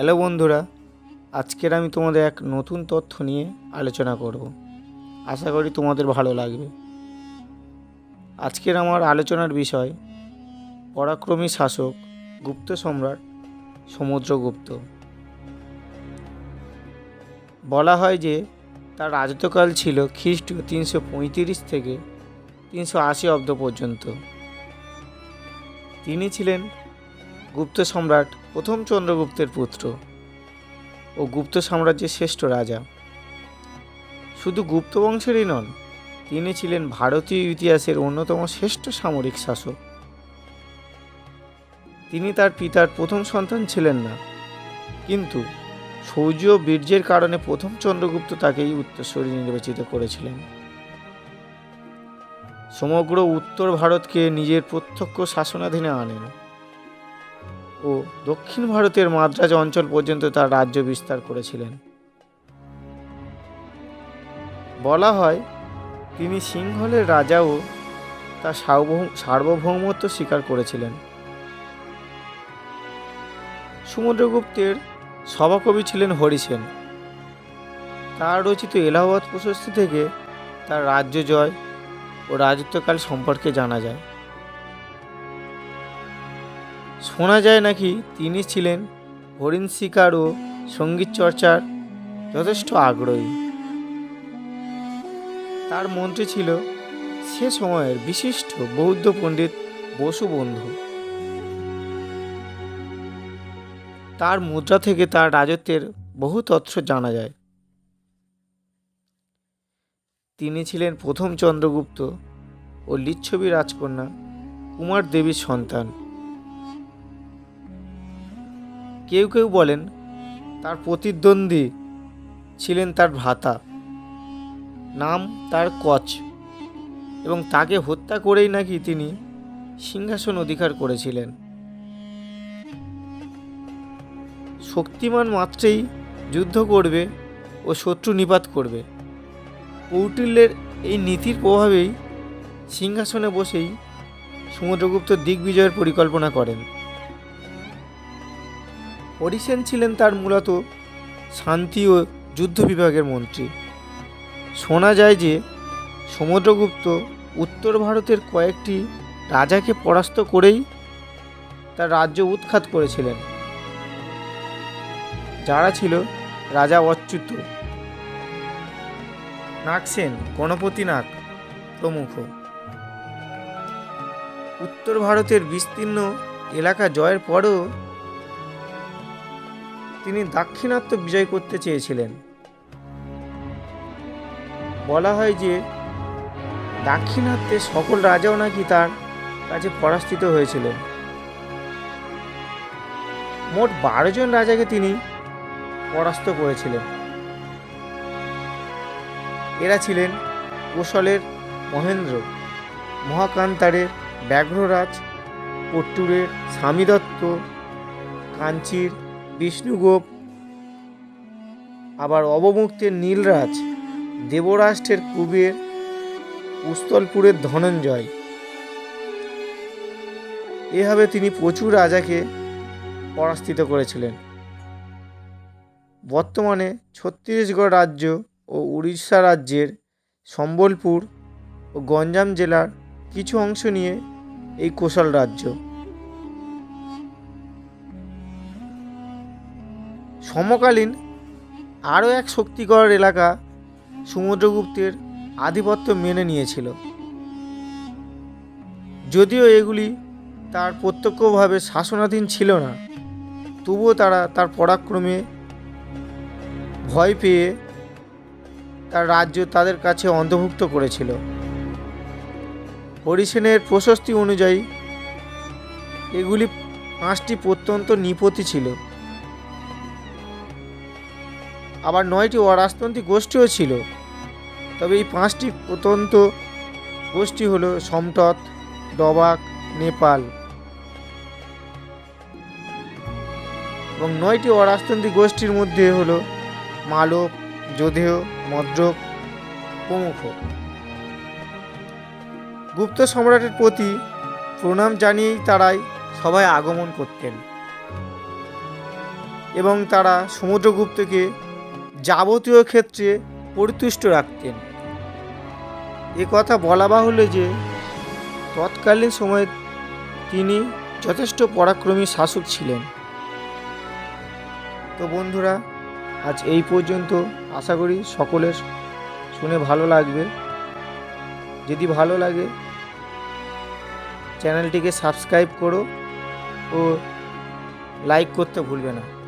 Hello বন্ধুরা, আজকের আমি তোমাদের এক নতুন তথ্য নিয়ে আলোচনা করব। আশা করি তোমাদের ভালো লাগবে। আজকের আমার আলোচনার বিষয়, পরাক্রমী শাসক গুপ্ত সম্রাট সমুদ্রগুপ্ত। বলা হয় যে, তার রাজত্বকাল ছিল খ্রিস্ট তিনশো পঁয়ত্রিশ থেকে তিনশো আশি অব্দ পর্যন্ত। তিনি ছিলেন গুপ্ত সম্রাট প্রথম চন্দ্রগুপ্তের পুত্র ও গুপ্ত সাম্রাজ্যের শ্রেষ্ঠ রাজা। শুধু গুপ্ত বংশেরই নন, তিনি ছিলেন ভারতীয় ইতিহাসের অন্যতম শ্রেষ্ঠ সামরিক শাসক। তিনি তার পিতার প্রথম সন্তান ছিলেন না, কিন্তু শৌর্য ও বীর্যের কারণে প্রথম চন্দ্রগুপ্ত তাকেই উত্তরসূরি নির্বাচিত করেছিলেন। সমগ্র উত্তর ভারতকে নিজের প্রত্যক্ষ শাসনাধীনে আনেন। ও দক্ষিণ ভারতের মাদ্রাজ অঞ্চল পর্যন্ত তার রাজ্য বিস্তার করেছিলেন। বলা হয়, তিনি সিংহলের রাজাও তার সার্বভৌম, সার্বভৌমত্ব স্বীকার করেছিলেন। সমুদ্রগুপ্তের সভাকবি ছিলেন হরিসেন তার রচিত এলাহাবাদ প্রশস্তি থেকে তার রাজ্য জয় ও রাজত্বকাল সম্পর্কে জানা যায়। শোনা যায় নাকি তিনি ছিলেন হরিণ শিকার ও সংগীত চর্চার যথেষ্ট আগ্রহী। তার মন্ত্রী ছিল, সে সময়ের বিশিষ্ট বৌদ্ধ পণ্ডিত বসুবন্ধু। তার মুদ্রা থেকে তার রাজত্বের বহু তথ্য জানা যায়। তিনি ছিলেন প্রথম চন্দ্রগুপ্ত ও লিচ্ছবি রাজকন্যা কুমার দেবীর সন্তান। কেউ কেউ বলেন, তার প্রতিদ্বন্দ্বী ছিলেন তার ভ্রাতা। নাম তার কচ। এবং তাকে হত্যা করেই নাকি তিনি সিংহাসন অধিকার করেছিলেন। শক্তিমান মাত্রেই যুদ্ধ করবে ও শত্রু নিপাত করবে। কৌটিল্যের এই নীতির প্রভাবেই সিংহাসনে বসেই সমুদ্রগুপ্ত দিগ্বিজয়ের পরিকল্পনা করেন। হরিসেন ছিলেন তার মূলত শান্তি ও যুদ্ধ বিভাগের মন্ত্রী। শোনা যায় যে, সমুদ্রগুপ্ত উত্তর ভারতের কয়েকটি রাজাকে পরাস্ত করেই তার রাজ্য উৎখাত করেছিলেন। যারা ছিল রাজা অচ্যুত। নাগসেন, গণপতি নাগ প্রমুখ। উত্তর ভারতের বিস্তীর্ণ এলাকা জয়ের পরও তিনি দাক্ষিণাত্য বিজয় করতে চেয়েছিলেন। বলা হয় যে দাক্ষিণাত্যে সকল রাজাও নাকি তার কাছে পরাস্তিত হয়েছিলেন। মোট বারো জন রাজাকে তিনি পরাস্ত করেছিলেন। এরা ছিলেন কোশলের মহেন্দ্র, মহাকান্তারের ব্যাঘ্ররাজ পট্টুরের স্বামী দত্ত কাঞ্চির বিষ্ণুগোপ, আবার অবমুক্তের নীলরাজ, দেবরাষ্ট্রের কুবের, উস্তলপুরের ধনঞ্জয়। এভাবে তিনি প্রচুর রাজাকে পরাস্তিত করেছিলেন। বর্তমানে ছত্তিশগড় রাজ্য ও উড়িষ্যা রাজ্যের সম্বলপুর ও গঞ্জাম জেলার কিছু অংশ নিয়ে এই কোশল রাজ্য। সমকালীন আরও এক শক্তিকর এলাকা সমুদ্রগুপ্তের আধিপত্য মেনে নিয়েছিল। যদিও এগুলি তার প্রত্যক্ষভাবে শাসনাধীন ছিল না, তবুও তারা তার পরাক্রমে ভয় পেয়ে তার রাজ্য তাদের কাছে অন্তর্ভুক্ত করেছিল। হরিসেনের প্রশস্তি অনুযায়ী এগুলি পাঁচটি প্রত্যন্ত নিপতি ছিল। আবার নয়টি অরাজতন্ত্রী গোষ্ঠীও ছিল। তবে এই পাঁচটি প্রত্যন্ত গোষ্ঠী হল সমতট ডবাক, নেপাল। এবং নয়টি অরাজতন্ত্রী গোষ্ঠীর মধ্যে হলো মালব যোধেয় মদ্রক প্রমুখ। গুপ্ত সম্রাটের প্রতি প্রণাম জানিয়েই তারাই সবাই আগমন করতেন। এবং তারা সমুদ্রগুপ্তকে যাবতীয় ক্ষেত্রে পরিতুষ্ট রাখতেন। এ কথা বলা বাহুল্য যে, তৎকালীন সময়ে তিনি যথেষ্ট পরাক্রমী শাসক ছিলেন। তো বন্ধুরা, আজ এই পর্যন্ত। আশা করি সকলের শুনে ভালো লাগবে। যদি ভালো লাগে, চ্যানেলটিকে সাবস্ক্রাইব করো ও লাইক করতে ভুলবে না।